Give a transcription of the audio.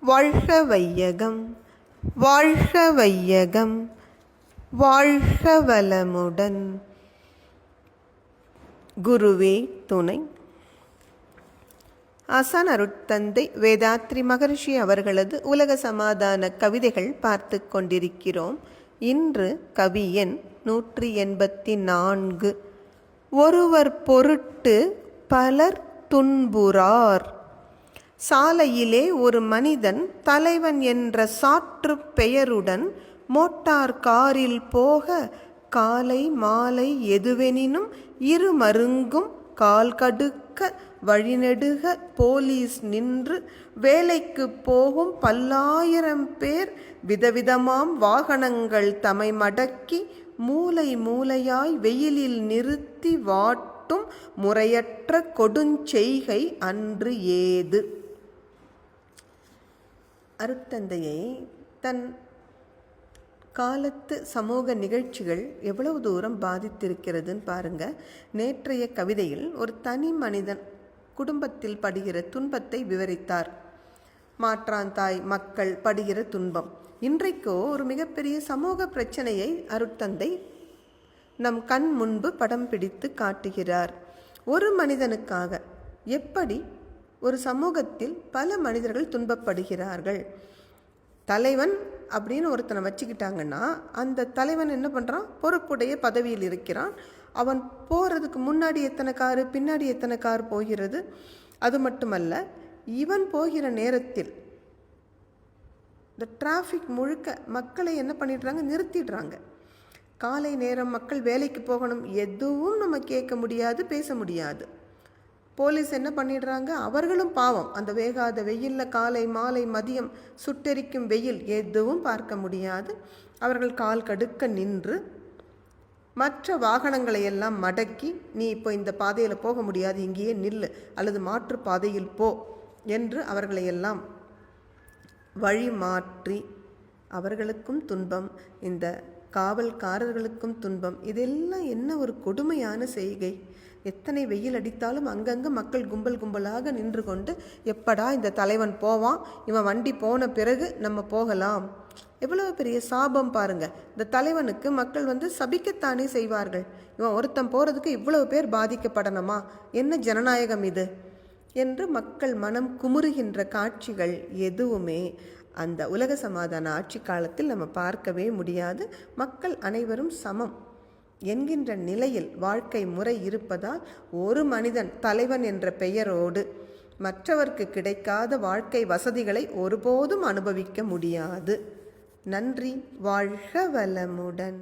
வாழ்க வையகம் வாழ்க வையகம் வாழ்க வளமுடன். குருவே துணை. ஆசான் அருட்தந்தை வேதாத்ரி மகரிஷி அவர்களது உலக சமாதான கவிதைகள் பார்த்து கொண்டிருக்கிறோம். இன்று கவி எண் நூற்றி எண்பத்தி நான்கு ஒருவர் பொருட்டு பலர் துன்புறார். சாலையிலே ஒரு மனிதன் தலைவன் என்ற சாற்று பெயருடன் மோட்டார் காரில் போக காலை மாலை எதுவெனினும் இரு மருங்கும் கால் கடுக்க வழிநெடுக போலீஸ் நின்று வேலைக்கு போகும் பல்லாயிரம் பேர் விதவிதமாம் வாகனங்கள் தமை மடக்கி மூலை மூலையாய் வெயிலில் நிறுத்தி வாட்டும் முறையற்ற கொடுஞ்செய்கை அன்று ஏது? அருத்தந்தையை தன் காலத்து சமூக நிகழ்ச்சிகள் எவ்வளவு தூரம் பாதித்திருக்கிறதுன்னு பாருங்க. நேற்றைய கவிதையில் ஒரு தனி மனிதன் குடும்பத்தில் படுகிற துன்பத்தை விவரித்தார். மாற்றாந்தாய் மக்கள் படுகிற துன்பம். இன்றைக்கோ ஒரு மிகப்பெரிய சமூக பிரச்சனையை அருட்தந்தை நம் கண் முன்பு படம் பிடித்து காட்டுகிறார். ஒரு மனிதனுக்காக எப்படி ஒரு சமூகத்தில் பல மனிதர்கள் துன்பப்படுகிறார்கள். தலைவன் அப்படின்னு ஒருத்தனை வச்சுக்கிட்டாங்கன்னா அந்த தலைவன் என்ன பண்ணுறான் பொறுப்புடைய பதவியில் இருக்கிறான். அவன் போகிறதுக்கு முன்னாடி எத்தனை காரு பின்னாடி எத்தனை கார் போகிறது? அது மட்டுமல்ல இவன் போகிற நேரத்தில் இந்த டிராஃபிக் முழுக்க மக்களை என்ன பண்ணிடுறாங்க? நிறுத்திடுறாங்க. காலை நேரம் மக்கள் வேலைக்கு போகணும். எதுவும் நம்ம கேட்க முடியாது பேச முடியாது. போலீஸ் என்ன பண்ணிடுறாங்க? அவர்களும் பாவம். அந்த வேகாத வெயிலில் காலை மாலை மதியம் சுட்டெரிக்கும் வெயில் எதுவும் பார்க்க முடியாது. அவர்கள் கால் கடுக்க நின்று மற்ற வாகனங்களை எல்லாம் மடக்கி நீ இப்போ இந்த பாதையில் போக முடியாது. இங்கேயே நில்லு. அல்லது மாற்று பாதையில் போ என்று அவர்களை எல்லாம் வழி மாற்றி அவர்களுக்கும் துன்பம் இந்த காவல்காரர்களுக்கும் துன்பம். இதெல்லாம் என்ன ஒரு கொடுமையான செய்கை? எத்தனை வெயில் அடித்தாலும் அங்கங்கே மக்கள் கும்பல் கும்பலாக நின்று கொண்டு எப்படா இந்த தலைவன் போவான்? இவன் வண்டி போன பிறகு நம்ம போகலாம். எவ்வளவு பெரிய சாபம் பாருங்க. இந்த தலைவனுக்கு மக்கள் வந்து சபிக்கத்தானே செய்வார்கள். இவன் ஒருத்தன் போகிறதுக்கு இவ்வளவு பேர் பாதிக்கப்படணுமா? என்ன ஜனநாயகம் இது? என்று மக்கள் மனம் குமுறுகின்ற காட்சிகள் எதுவுமே அந்த உலக சமாதான ஆட்சி காலத்தில் நம்ம பார்க்கவே முடியாது. மக்கள் அனைவரும் சமம். என்கின்ற நிலையில் வாழ்க்கை முறை இருப்பதால் ஒரு மனிதன் தலைவன் என்ற பெயரோடு மற்றவர்க்கு கிடைக்காத வாழ்க்கை வசதிகளை ஒருபோதும் அனுபவிக்க முடியாது. நன்றி. வாழ்க வளமுடன்.